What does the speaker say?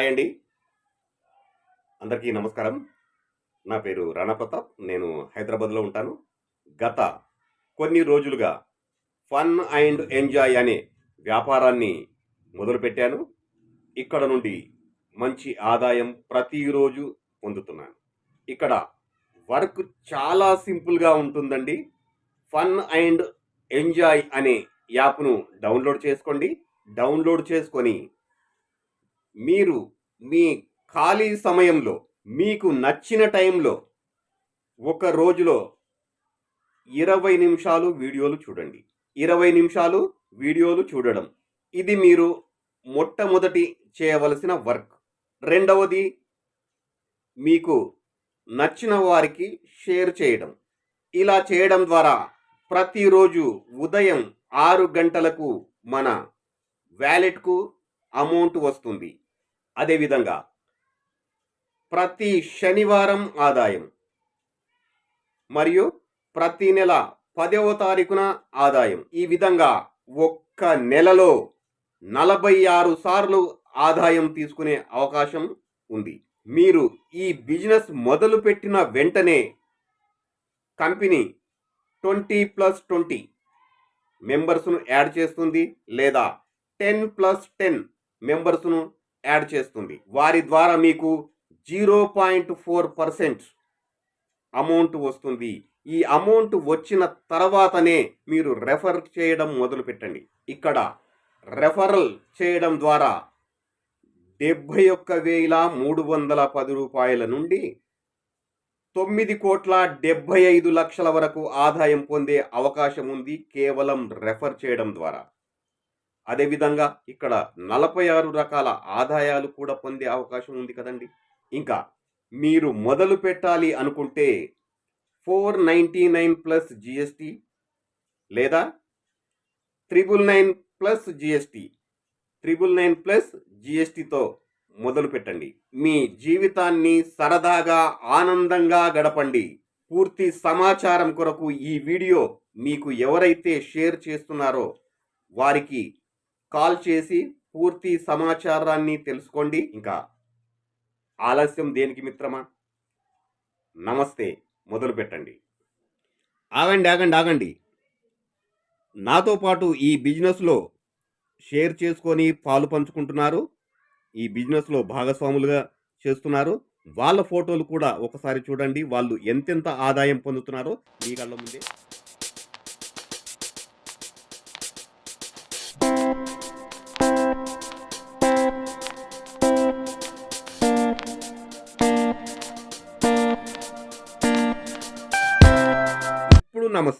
Hi అండి. అందరికీ నమస్కారం. నా పేరు రాణా ప్రతాప్. నేను హైదరాబాద్లో ఉంటాను. గత కొన్ని రోజులుగా ఫన్ అండ్ ఎంజాయ్ అనే వ్యాపారాన్ని మొదలుపెట్టాను. ఇక్కడ నుండి మంచి ఆదాయం ప్రతిరోజు పొందుతున్నాను. ఇక్కడ వర్క్ చాలా సింపుల్గా ఉంటుందండి. ఫన్ అండ్ ఎంజాయ్ అనే యాప్ను డౌన్లోడ్ చేసుకోండి. డౌన్లోడ్ చేసుకొని మీరు మీ ఖాళీ సమయంలో మీకు నచ్చిన టైంలో ఒక రోజులో ఇరవై నిమిషాలు వీడియోలు చూడండి. ఇరవై నిమిషాలు వీడియోలు చూడడం. ఇది మీరు మొట్టమొదటి చేయవలసిన వర్క్. రెండవది మీకు నచ్చిన వారికి షేర్ చేయడం. ఇలా చేయడం ద్వారా ప్రతిరోజు ఉదయం ఆరు గంటలకు మన వ్యాలెట్కు అమౌంట్ వస్తుంది. అదేవిధంగా ప్రతి శనివారం ఆదాయం మరియు ప్రతి నెల పదవ తారీఖున ఆదాయం. ఈ విధంగా ఒక్క నెలలో నలభై ఆరు సార్లు ఆదాయం తీసుకునే అవకాశం ఉంది. మీరు ఈ బిజినెస్ మొదలుపెట్టిన వెంటనే కంపెనీ ట్వంటీ ప్లస్ ట్వంటీ మెంబర్స్ను యాడ్ చేస్తుంది లేదా టెన్ ప్లస్ టెన్ మెంబర్స్ను యాడ్ చేస్తుంది. వారి ద్వారా మీకు zero point four percent amount వస్తుంది. ఈ అమౌంట్ వచ్చిన తర్వాతనే మీరు రెఫర్ చేయడం మొదలు పెట్టండి ఇక్కడ రెఫరల్ చేయడం ద్వారా డెబ్భై ఒక్క వేల మూడు వందల పది రూపాయల నుండి తొమ్మిది కోట్ల డెబ్భై ఐదు లక్షల వరకు ఆదాయం పొందే అవకాశం ఉంది కేవలం రెఫర్ చేయడం ద్వారా. అదేవిధంగా ఇక్కడ నలభై ఆరు రకాల ఆదాయాలు కూడా పొందే అవకాశం ఉంది కదండి. ఇంకా మీరు మొదలు పెట్టాలి అనుకుంటే four ninety nine plus GST లేదా triple nine plus GST triple nine plus జిఎస్టీతో మొదలు పెట్టండి. మీ జీవితాన్ని సరదాగా ఆనందంగా గడపండి. పూర్తి సమాచారం కొరకు ఈ వీడియో మీకు ఎవరైతే షేర్ చేస్తున్నారో వారికి కాల్ చేసి పూర్తి సమాచారాన్ని తెలుసుకోండి. ఇంకా ఆలస్యం దేనికి మిత్రమా? నమస్తే. మొదలు పెట్టండి. ఆగండి ఆగండి ఆగండి. నాతో పాటు ఈ బిజినెస్లో షేర్ చేసుకొని పాలు పంచుకుంటున్నారు. ఈ బిజినెస్లో భాగస్వాములుగా చేస్తున్నారు. వాళ్ళ ఫోటోలు కూడా ఒకసారి చూడండి. వాళ్ళు ఎంతెంత ఆదాయం పొందుతున్నారో మీ కళ్ళ ముందే.